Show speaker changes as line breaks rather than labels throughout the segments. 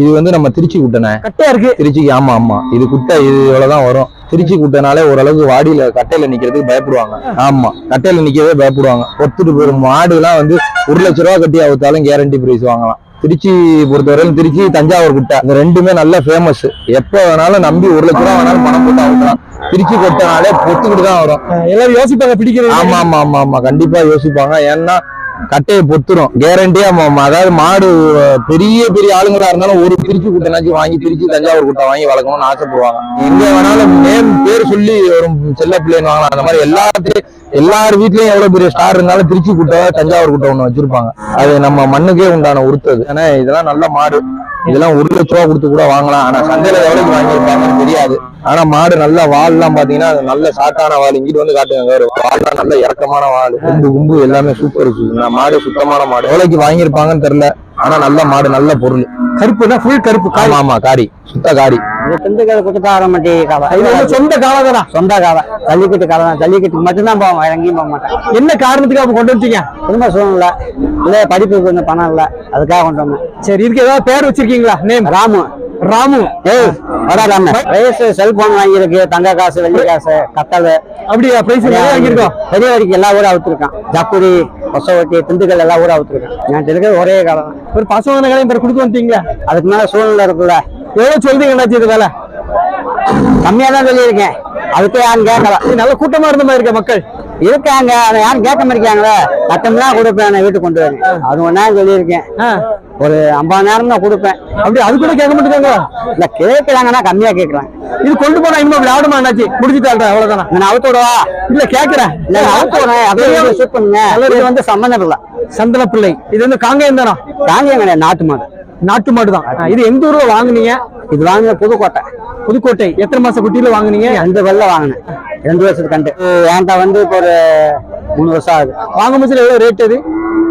இது வந்து நம்ம திருச்சி குட்டனை
கட்டையா இருக்கு.
திருச்சிக்கு ஆமா ஆமா. இது குட்டை இது இவ்வளவுதான் வரும். திருச்சி குட்டைனாலே ஓரளவுக்கு வாடியில கட்டையில நிக்கிறதுக்கு பயப்படுவாங்க. ஆமா கட்டையில நிக்கவே பயப்படுவாங்க. ஒத்துட்டு போயிடும் மாடு எல்லாம் வந்து ஒரு லட்ச ரூபா கட்டி அவுத்தாலும் கேரண்டி பிரைஸ் வாங்கலாம். திருச்சி பொறுத்தவரையிலும் திருச்சி தஞ்சாவூர் குட்டை. இந்த ரெண்டுமே நல்ல ஃபேமஸ் எப்ப வேணாலும் நம்பி ஒரு லட்ச ரூபா வேணாலும் பணம் போட்டு அவுக்கலாம். திருச்சி கொட்டைனாலே பொத்துக்கிட்டு தான் வரும்.
எல்லாரும் யோசிப்பாங்க பிடிக்கிறது
ஆமா ஆமா ஆமா ஆமா. கண்டிப்பா யோசிப்பாங்க. ஏன்னா கட்டையை பொத்துரும். கேரண்டியா அதாவது மாடு பெரிய பெரிய ஆளுங்களா இருந்தாலும் ஒரு திருச்சி குட்டைனாச்சும் வாங்கி திருச்சி தஞ்சாவூர் குட்டை வாங்கி வளர்க்கணும்னு ஆசைப்படுவாங்க. எங்க வேணாலும் நேம் பேர் சொல்லி ஒரு செல்ல பிள்ளைன்னு வாங்கலாம். அந்த மாதிரி எல்லாத்தையும் எல்லார் வீட்லயும் எவ்வளவு பெரிய ஸ்டார் இருந்தாலும் திருச்சி குட்டை தஞ்சாவூர் குட்டை ஒண்ணு வச்சிருப்பாங்க. அது நம்ம மண்ணுக்கே உண்டான உறுத்தது ஏன்னா இதெல்லாம் நல்ல மாடு. இதெல்லாம் ஒரு லட்ச ரூபா கொடுத்து கூட வாங்கலாம். ஆனா சந்தையில எவ்வளவு வாங்கியிருப்பாங்கன்னு தெரியாது. ஆனா மாடு நல்ல வால் எல்லாம் பாத்தீங்கன்னா அது நல்ல சாட்டான வால். இங்கிட்டு வந்து காட்டுங்க வேற வால்லாம் நல்ல இறக்கமான வால். கும்பு கும்பு எல்லாமே சூப்பர் மாடு சுத்தமான மாடு. எவ்வளவுக்கு வாங்கியிருப்பாங்கன்னு தெரியல. ஆனா நல்ல மாடு நல்ல பொருள்.
கருப்புனா ஃபுல் கருப்பு காய்.
ஆமா ஆமா காரி. சுத்த காரி.
இது திண்டுக்கல் குத்துப்பாரம்பட்டி காலை
இது வந்து சொந்த காலம் தானா?
சொந்த காலை ஜல்லிக்கட்டு காலை தான். ஜல்லிக்கட்டுக்கு மட்டும்தான் போவோம் எங்கேயும் போக மாட்டேன்.
என்ன காரணத்துக்கு அப்ப கொண்டு வந்துட்டீங்க?
குடும்ப சூழ்நிலை. இல்லை படிப்புக்கு கொஞ்சம் பணம் இல்லை. அதுக்காக கொண்டு வந்தேன்.
சரி இதுக்கு ஏதாவது பேர் வச்சிருக்கீங்களா? நேம்
ராமு.
ராமு.
ஏய் வரா ராமு. வயசு செல்போன் வாங்கியிருக்கு. தங்க காசு வெள்ளி காசு கத்தல்
அப்படியா? பிரைஸ் வாங்கியிருக்கோம்?
பெரிய வரைக்கும் எல்லா ஊரும் அவுத்துருக்கான். ஜக்குடி. கொசவட்டி திண்டுக்கல் எல்லா ஊரும் அவுத்துருக்கான் என்கிட்ட இருக்கிறது ஒரே காலம்
ஒரு பசங்க கடையும் பேர் கொடுத்து வந்துட்டீங்களா
அதுக்கு மேல சூழ்நிலை இருக்குல்ல.
எவ்வளவு சொல்றீங்க அண்ணாச்சி இது வேலை
கம்மியா தான் சொல்லியிருக்கேன். அதுக்கு யாரும் கேட்கல.
இது நல்ல கூட்டமா இருந்த மாதிரி இருக்க மக்கள்.
இருக்காங்க அதை யாரும் கேட்க மாட்டேங்காங்களே கட்டம்லாம் கொடுப்பேன் நான் வீட்டுக்கு கொண்டு வரேன் அது ஒன்னா சொல்லியிருக்கேன். ஒரு ஐம்பது நேரம் தான் கொடுப்பேன்.
அப்படி அது கூட கேட்க மாட்டேங்க
இல்ல கேட்கறாங்கன்னா கம்மியா கேட்கறாங்க
இது கொண்டு போனா இன்னும் அப்படி ஆடுமா அண்ணாச்சி முடிச்சுட்டாள்ற அவ்வளவுதானா?
நான் அவுத்து விடவா?
இல்ல கேக்குறேன்
இல்ல நான் அவுத்து விடுறேன். ஷூட் பண்ணுங்க. இது வந்து சம்மந்தம் இல்ல
சந்தன பிள்ளை. இது வந்து காங்கேயம் தானா?
காங்கியம் கிடையாது நாட்டு மாடு.
நாட்டு மாடு தான். இது எந்த ஊர்ல வாங்குனீங்க?
இது வாங்கின புதுக்கோட்டை.
புதுக்கோட்டை எத்தனை மாச குட்டியில வாங்குனீங்க?
ரெண்டு வெள்ள வாங்கினேன். ரெண்டு வருஷத்துக்கு கண்டு. என்கிட்ட வந்து இப்போ ஒரு மூணு வருஷம் ஆகுது.
வாங்கும் போது எவ்வளவு ரேட் அது?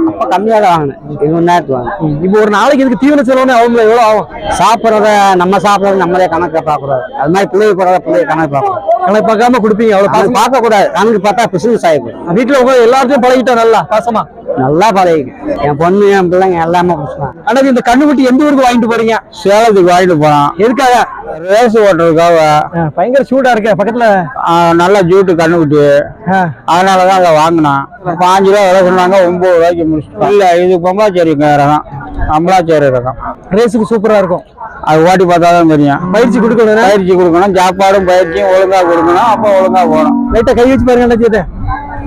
அப்ப கம்மியா தான் வாங்கினேன். இருபது நேரத்துக்கு வாங்கினேன்.
இப்போ ஒரு நாளைக்கு இதுக்கு தீவன செலவுன்னு ஆகும்ல எவ்வளவு ஆகும்?
சாப்பிட்றத நம்ம சாப்பிட்றத நம்மளே கணக்கு பார்க்கக்கூடாது. அது மாதிரி பிள்ளைங்க போடுறத பிள்ளைங்க கணக்கு பார்க்கக்கூடாது
கணக்கு பார்க்காம கொடுப்பீங்க பாசமா?
பார்க்க கூடாது கணக்கு பார்த்தா பிசினஸ் ஆகிடும்
வீட்டுல உட்காந்து எல்லாத்தையும் பழகிட்டா நல்லா பாசமா?
நல்லா பழகிக்கும் என் பொண்ணு என் பிள்ளைங்க எல்லாமே பிடிச்சிட்டான்
அண்ணாச்சி இந்த கண்ணுக்குட்டி எந்த ஊருக்கு வாங்கிட்டு போறீங்க?
சேலத்துக்கு வாங்கிட்டு போனான்
எதுக்காக?
ரேஸ் ஓட்டுறதுக்காக.
பயங்கர சூடா இருக்க பக்கத்துல.
நல்ல ஜூட்டு கண்ணுக்குட்டி. அதனாலதான் அதை வாங்கினான். பாஞ்சு ரூபா விலை சொன்னாங்க ஒன்பது ரூபாய்க்கு முடிச்சிட்டோம் இல்ல இது பொம்பாச்சேரி ரகம் அம்பலாச்சேரி ரகம்
ரேஸுக்கு சூப்பரா இருக்கும்.
அது ஓட்டி பார்த்தா தான் தெரியும்.
பயிற்சி கொடுக்கணும்
பயிற்சி கொடுக்கணும் சாப்பாடும் பயிற்சியும் ஒழுங்கா கொடுக்கணும் அப்போ ஒழுங்கா போகணும்.
லைட்டா கை வச்சு பாருங்க அண்ணாச்சி இதை.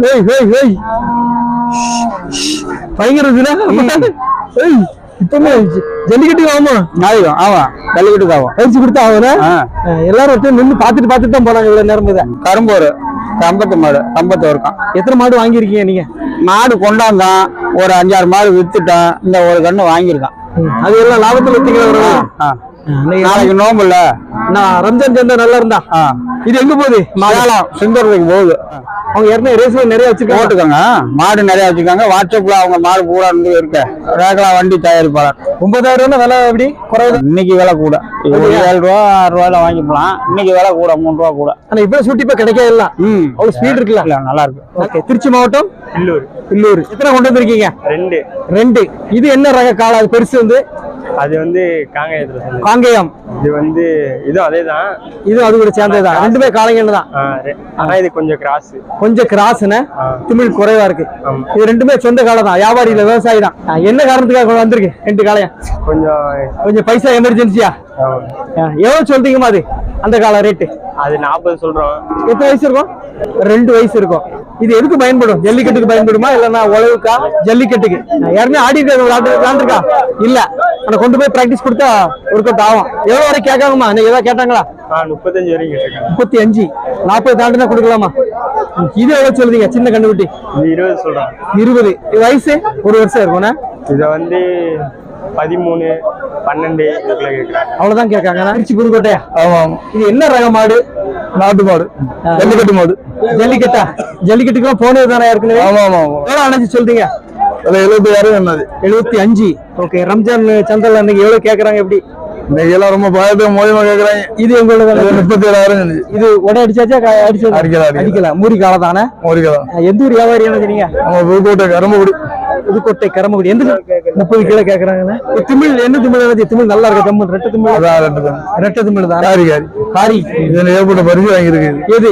ஏய் ஏய் ஏய் பயங்கர இதுல? ஏய் இப்பவுமே ஜ- ஜல்லிக்கட்டு ஆமா
நாளைக்கும் ஆமா ஜல்லிக்கட்டுக்கு ஆகும்
பயிற்சி கொடுத்தா ஆகணும்
ஆ.
எல்லாரும் நின்று பார்த்துட்டு பார்த்துட்டு தான் போனாங்க இவ்வளவு நேரம் இதை.
கரும்பூர் கம்பத்து மாடு கம்பத்து இருக்கான்
எத்தனை மாடு வாங்கியிருக்கீங்க நீங்க?
மாடு கொண்டாந்தான் ஒரு அஞ்சாறு மாடு வித்துட்டான் இந்த ஒரு கண்ணு வாங்கியிருக்கான்.
அது எல்லாம் லாபத்துல
ஆ. நாளைக்கு நோம்பு இல்ல
நான் ரம்ஜான் சந்தை நல்லா இருந்தா. இது எங்க போகுது?
மலையாளம் சிந்தூரத்துக்கு போகுது.
அவங்க ஏற்கனவே ரேஸ்ல நிறைய வச்சிருக்காங்க.
போட்டுக்கோங்க. மாடு நிறைய வச்சுக்கோங்க வாட்ஸ்அப்ல அவங்க மாடு பூரா இருந்து இருக்க. ரேகலா வண்டி தயாரிப்பாளர்.
ஒன்பதாயிரம் விலை எப்படி? குறைவு
இன்னைக்கு விலை கூட. ஒரு ஏழு ரூபா ஆறு ரூபாயில வாங்கிக்கலாம். இன்னைக்கு விலை கூட மூணு ரூபா கூட.
ஆனா இவ்வளவு சூட்டி இப்ப கிடைக்காது
ம்.
அவ்வளவு ஸ்பீட் இருக்குல்ல?
இல்ல நல்லா இருக்கு.
ஓகே திருச்சி மாவட்டம்?
இல்லூர்.
இல்லூர். எத்தனை கொண்டு வந்திருக்கீங்க?
ரெண்டு.
ரெண்டு. இது என்ன ரக காளை? அது பெருசு வந்து?
அது வந்து காங்கேயத்துல
காங்கேயம்.
இது வந்து இதுவும் அதே தான்
இது அது கூட சேர்ந்ததுதான். ரெண்டுமே காளைங்கன்னு தான்
ஆனா இது கொஞ்சம் கிராஸ்.
கொஞ்சம் கிராஸ்னு திமிழ் குறைவா இருக்கு. இது ரெண்டுமே சொந்த காலை தான் வியாபாரி இல்ல விவசாயி தான் என்ன காரணத்துக்காக வந்திருக்கு ரெண்டு காளையா?
கொஞ்சம்
கொஞ்சம் பைசா எமர்ஜென்சியா. எவ்வளவு சொல்றீங்கம்மா அது? அந்த கால ரேட்டு
அது நாற்பது சொல்றோம்.
எத்தனை வயசு இருக்கும்? ரெண்டு வயசு இருக்கும். இது எதுக்கு பயன்படும்? ஜல்லிக்கட்டுக்கு பயன்படுமா? இல்லைன்னா உழவுக்கா? ஜல்லிக்கட்டுக்கு. யாருமே ஆடி விளாண்டுருக்கா? இல்ல. ஆனா கொண்டு போய் பிராக்டிஸ் கொடுத்தா ஒர்க் அவுட் ஆகும். எவ்வளவு வரை கேட்காங்கம்மா நீங்க ஏதாவது கேட்டாங்களா?
முப்பத்தஞ்சு வரைக்கும்
முப்பத்தி அஞ்சு. நாற்பது தாண்டுனா கொடுக்கலாமா? இது எவ்வளவு சொல்றீங்க சின்ன கண்டுபிட்டி
இருபது சொல்றோம்
இருபது. இது வயசு? ஒரு வருஷம் இருக்கும்ண்ணா
இதை வந்து பதிமூணு பன்னெண்டு
அவ்வளவுதான் கேட்காங்க திருச்சி புதுக்கோட்டையா?
ஆமா.
இது என்ன ரக மாடு?
நாட்டு மாடு ஜல்லிக்கட்டு மாடு.
ஜல்லிக்கட்டா? ஜல்லிக்கட்டுக்குலாம் போனது தானே ஏற்கனவே?
ஆமா ஆமா
எவ்வளவு அணைச்சு சொல்றீங்க?
அதுல எழுபத்தாயிரம் என்னது?
எழுபத்தி அஞ்சு. ஓகே ரம்ஜான் சந்தல் அன்னைக்கு எவ்வளவு கேக்குறாங்க எப்படி?
இன்னைக்கு ரொம்ப பயத்தை மோதியமா கேக்குறாங்க.
இது எங்களோட
முப்பத்தி ஏழாயிரம்
இது உடனே அடிச்சாச்சா அடிச்சது?
அடிக்கல, அடிக்கல.
மூரி காலம் தானே?
ஒரு கிலோ.
எந்த ஊர் வியாபாரி என்ன நீங்க
நம்ம புதுக்கோட்டை கரும்புக்குடி
புதுக்கோட்டை கரமக்குடி எந்த முப்பது கிலோ கேக்குறாங்கண்ணே இது திமிழ் என்ன திமிழ்? திமிழ் நல்லா இருக்கு? தமிழ் ரெட்ட திமிழ்? ரெட்ட திமிழ். தான்?
காரி இதுல ஏற்பட்ட பரிசு வாங்கியிருக்கு.
எது?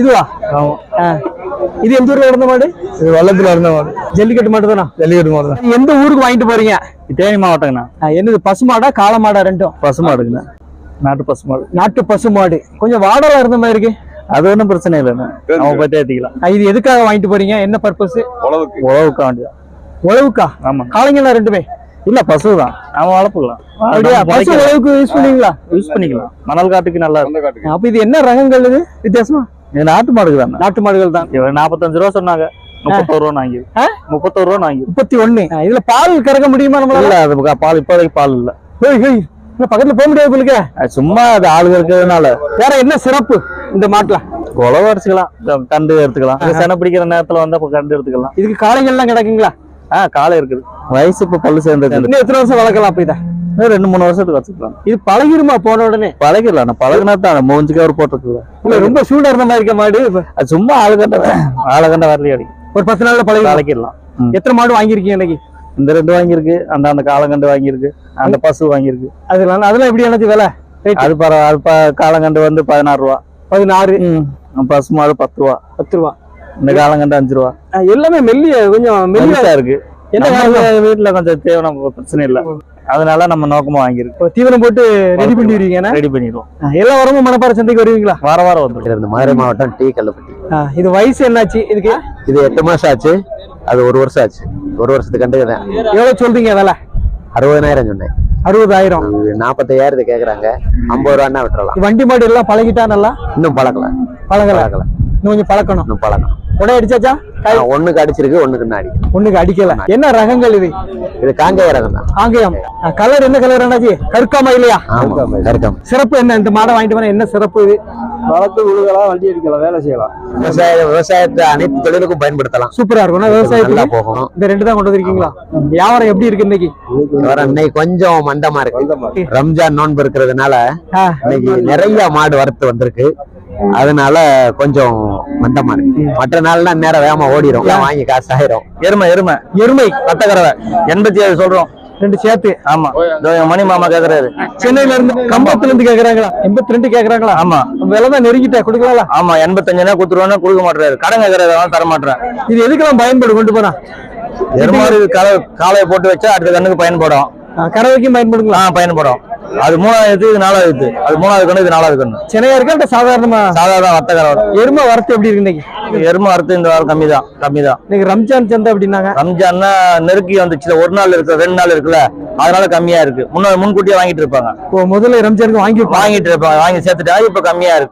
இதுவா?
ஆமா.
இது எந்த ஊர்ல இருந்த மாடு?
இது வள்ளத்துல இருந்த மாடு.
ஜல்லிக்கட்டு மாடு தானா
ஜல்லிக்கட்டு மாடு தான்
எந்த ஊருக்கு வாங்கிட்டு போறீங்க?
தேனி மாவட்டங்கண்ணா.
என்னது பசுமாடா காளமாடா ரெண்டும்?
பசுமாடுங்கண்ணா நாட்டு பசுமாடு
நாட்டு பசுமாடு கொஞ்சம் வாடலா இருந்த மாதிரி இருக்கு.
அது ஒன்றும் பிரச்சனை இல்லைண்ணா. அவங்க பற்றி ஏற்றிக்கலாம்
இது எதுக்காக வாங்கிட்டு போறீங்க? என்ன பர்பஸ்
உழவுக்க. வேண்டியதான்
உழவுக்கா?
ஆமா.
காளைங்களா ரெண்டுமே.
இல்ல பசு தான் அவன் வளர்ப்புக்கலாம்
அப்படியா பசு உழவுக்கு யூஸ் பண்ணுவீங்களா
யூஸ் பண்ணிக்கலாம். மணல் காட்டுக்கு நல்லா இருக்கும்.
அப்ப இது என்ன ரகங்கள் இது? வித்தியாசமா?
இது நாட்டு மாடுக்கு தானே.
நாட்டு மாடுகள் தான்.
நாற்பத்தஞ்சு ரூபா சொன்னாங்க. முப்பத்தோரு ரூபா வாங்கி? முப்பத்தோரு ரூபா வாங்கி.
முப்பத்தி ஒண்ணு இதுல பால் கறக்க முடியுமா நம்மளால?
இல்ல அது பால் இப்போதைக்கு பால் இல்ல.
Hey, hey. இல்ல பக்கத்துல போக முடியாது உங்களுக்கு
சும்மா அது ஆளுங்க இருக்கிறதுனால.
வேற என்ன சிறப்பு இந்த மாட்டுல?
உழவு அடிச்சுக்கலாம் கண்டு எடுத்துக்கலாம். இது செனை பிடிக்கிற நேரத்துல வந்து அப்ப கண்டு எடுத்துக்கலாம்.
இதுக்கு காளைகள்லாம் கிடக்குங்களா?
ஆ காலை இருக்குது. வயசு இப்ப பல்லு சேர்ந்தது
இன்னும் எத்தனை வருஷம் வளர்க்கலாம் அப்ப இத?
ரெண்டு மூணு வருஷத்துக்கு வச்சுக்கலாம்.
இது பழகிருமா போன உடனே?
பழகிடலாம். நான் பழகினா தான். மூஞ்சுக்கு அவர் போட்டுருக்குது.
இல்ல ரொம்ப சூடா இருந்த மாதிரி இருக்க மாடு
அது சும்மா ஆளுகண்ட ஆளுகண்ட வரலையே அடி.
ஒரு பத்து நாள்ல பழகி
பழகிடலாம்.
எத்தனை மாடு வாங்கியிருக்கீங்க இன்னைக்கு?
இந்த ரெண்டு வாங்கியிருக்கு அந்த அந்த காலங்கண்டு வாங்கியிருக்கு அந்த பசு வாங்கியிருக்கு.
அதெல்லாம் அதெல்லாம் எப்படி எனக்கு விலை?
அது பர அது ப- காலங்கண்டு வந்து பதினாறு ரூபா.
பதினாறு.
பசு மாடு பத்து ரூபா.
பத்து ரூபா.
இந்த காலங்கண்டு அஞ்சு ரூபா.
எல்லாமே மெல்லிய கொஞ்சம் மெல்லிய
இருக்கு.
என்ன?
வீட்டுல கொஞ்சம் தேவை நம்ம பிரச்சனை இல்ல. அதனால நம்ம நோக்கமா வாங்கியிருக்கு
ஒரு தீவனம் போட்டு ரெடி பண்ணிடுவீங்க
ரெடி பண்ணிடுவோம்.
எல்லா வாரமும் மணப்பாறை சந்தைக்கு வருவீங்களா?
வார வாரம் வந்துடும்
இருந்து மதுரை மாவட்டம் டி கல்லப்பட்டி
இது வயசு என்னாச்சு இதுக்கு?
இது எட்டு மாசம் ஆச்சு. அது ஒரு வருஷம் ஆச்சு. ஒரு வருஷத்துக்கு கண்டுக்கிறேன்
எவ்வளவு சொல்றீங்க விலை?
அறுபதாயிரம் சொன்னேன்.
அறுபதாயிரம்.
நாற்பத்தையாயிரத்து கேக்குறாங்க. ஐம்பது ரூபான்னா விட்டுறலாம்.
வண்டி மாடு எல்லாம் பழகிட்டா நல்லா?
இன்னும் பழக்கல.
பழகல.
பழக்கல
இன்னும் கொஞ்சம் பழக்கணும்.
இன்னும் பழக்கம்
உடனே அடிச்சாச்சா? கை-
ஆ, ஒண்ணுக்கு அடிச்சிருக்கு ஒண்ணுக்கு அடிக்கும்
ஒண்ணுக்கு அடிக்கல. என்ன ரகங்கள் இது?
இது காங்கேய ரகம் தான்.
ஆங்கயம் கலர் என்ன கலர் என்னாச்சு கருக்காம இல்லையா?
கருக்கம்.
சிறப்பு என்ன? இந்த மாடை வாங்கிட்டு போனா என்ன சிறப்பு இது?
வளர்த்து உழுகலாம் வண்டி அடிக்கலாம் வேலை செய்யலாம்.
விவசாய விவசாயத்தை அனைத்து தொழிலுக்கும் பயன்படுத்தலாம்.
சூப்பரா இருக்கும். விவசாயத்துக்கு
போகும்.
இந்த ரெண்டு தான் கொண்டு வந்திருக்கீங்களா? வியாபாரம் எப்படி இருக்கு இன்னைக்கு?
இன்னைக்கு கொஞ்சம் மந்தமா இருக்கு. ரம்ஜான் நோன்பு இருக்கிறதுனால இன்னைக்கு நிறைய மாடு வரத்து வந்திருக்கு. அதனால கொஞ்சம் மந்தமா இருக்கு. மற்ற நாள்னா நேரம் வேகமா ஓடிடும் வாங்கி காசு ஆயிரும்
எருமை எருமை.
எருமை
கட்டக்கறவை எண்பத்தி ஏழு சொல்றோம்.
ரெண்டு சேர்த்து
ஆமா. மணி மாமா கேக்குறாரு.
சென்னையில இருந்து கம்பத்துல இருந்து கேக்குறாங்களா? எண்பத்தி ரெண்டு கேக்குறாங்களா?
ஆமா.
விலை தான் நெருங்கிட்ட கொடுக்கலாம்
ஆமா எண்பத்தஞ்சுனா குத்துருவானா கொடுக்க மாட்டாரு கடன் கேக்குறதெல்லாம் தர மாட்டேன்
இது எதுக்கெல்லாம் பயன்படும் கொண்டு போனா?
எருமாடு காலை காலையை போட்டு வச்சா அடுத்த கண்ணுக்கு பயன்படும்.
கறவைக்கும் பயன்படுங்களா?
பயன்படும். அது மூணாவது இது நாலாவது அது மூணாவது கண்ணு இது நாலாவது கண்ணு.
சென்னையா இருக்கா இல்ல சாதாரணமா?
சாதாரண வர்த்தகர
எருமை வரத்து எப்படி இருக்கு இன்னைக்கு?
எருமை அறுத்து இந்த வாரம் கம்மி தான் கம்மி தான்.
இன்னைக்கு ரம்ஜான் சந்தை அப்படின்னாங்க.
ரம்ஜான்னா நெருக்கி வந்துச்சுல ஒரு நாள் இருக்கு ரெண்டு நாள் இருக்குல்ல அதனால கம்மியா இருக்கு. முன்ன முன்கூட்டியே வாங்கிட்டு இருப்பாங்க.
முதல்ல ரம்ஜானுக்கு வாங்கி
வாங்கிட்டு இருப்பாங்க வாங்கி சேர்த்துட்டா இப்ப கம்மியா இருக்கு.